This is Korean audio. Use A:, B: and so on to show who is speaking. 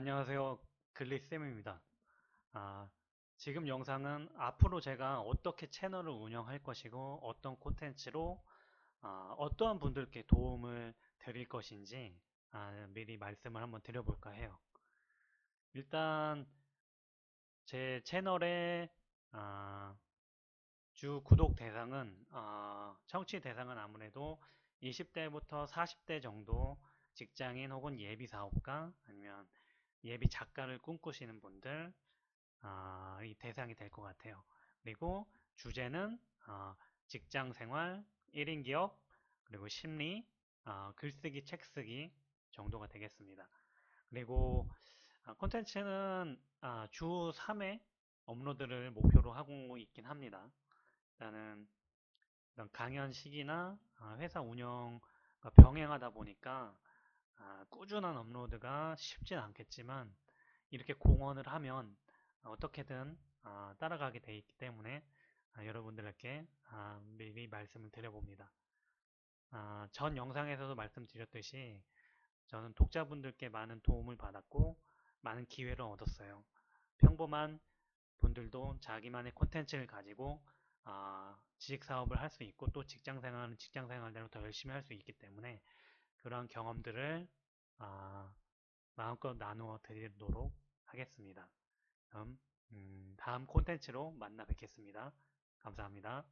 A: 안녕하세요. 글리쌤입니다. 아, 지금 영상은 앞으로 제가 어떻게 채널을 운영할 것이고 어떤 콘텐츠로 아, 어떠한 분들께 도움을 드릴 것인지 아, 미리 말씀을 한번 드려볼까 해요. 일단 제 채널의 아, 주 구독 대상은 아, 청취 대상은 아무래도 20대부터 40대 정도 직장인 혹은 예비 사업가 아니면 예비 작가를 꿈꾸시는 분들 아, 이 대상이 될 것 같아요. 그리고 주제는 아, 직장 생활, 1인 기업, 그리고 심리, 아, 글쓰기, 책쓰기 정도가 되겠습니다. 그리고 아, 콘텐츠는 아, 주 3회 업로드를 목표로 하고 있긴 합니다. 일단은 강연 시기나 아, 회사 운영과 병행하다 보니까 아, 꾸준한 업로드가 쉽진 않겠지만 이렇게 공헌을 하면 어떻게든 아, 따라가게 돼 있기 때문에 아, 여러분들께 아, 미리 말씀을 드려봅니다. 아, 전 영상에서도 말씀드렸듯이 저는 독자분들께 많은 도움을 받았고 많은 기회를 얻었어요. 평범한 분들도 자기만의 콘텐츠를 가지고 아, 지식사업을 할 수 있고 또 직장생활은 직장생활대로 더 열심히 할 수 있기 때문에 그러한 경험들을 아, 마음껏 나누어 드리도록 하겠습니다. 그럼 음, 다음 콘텐츠로 만나 뵙겠습니다. 감사합니다.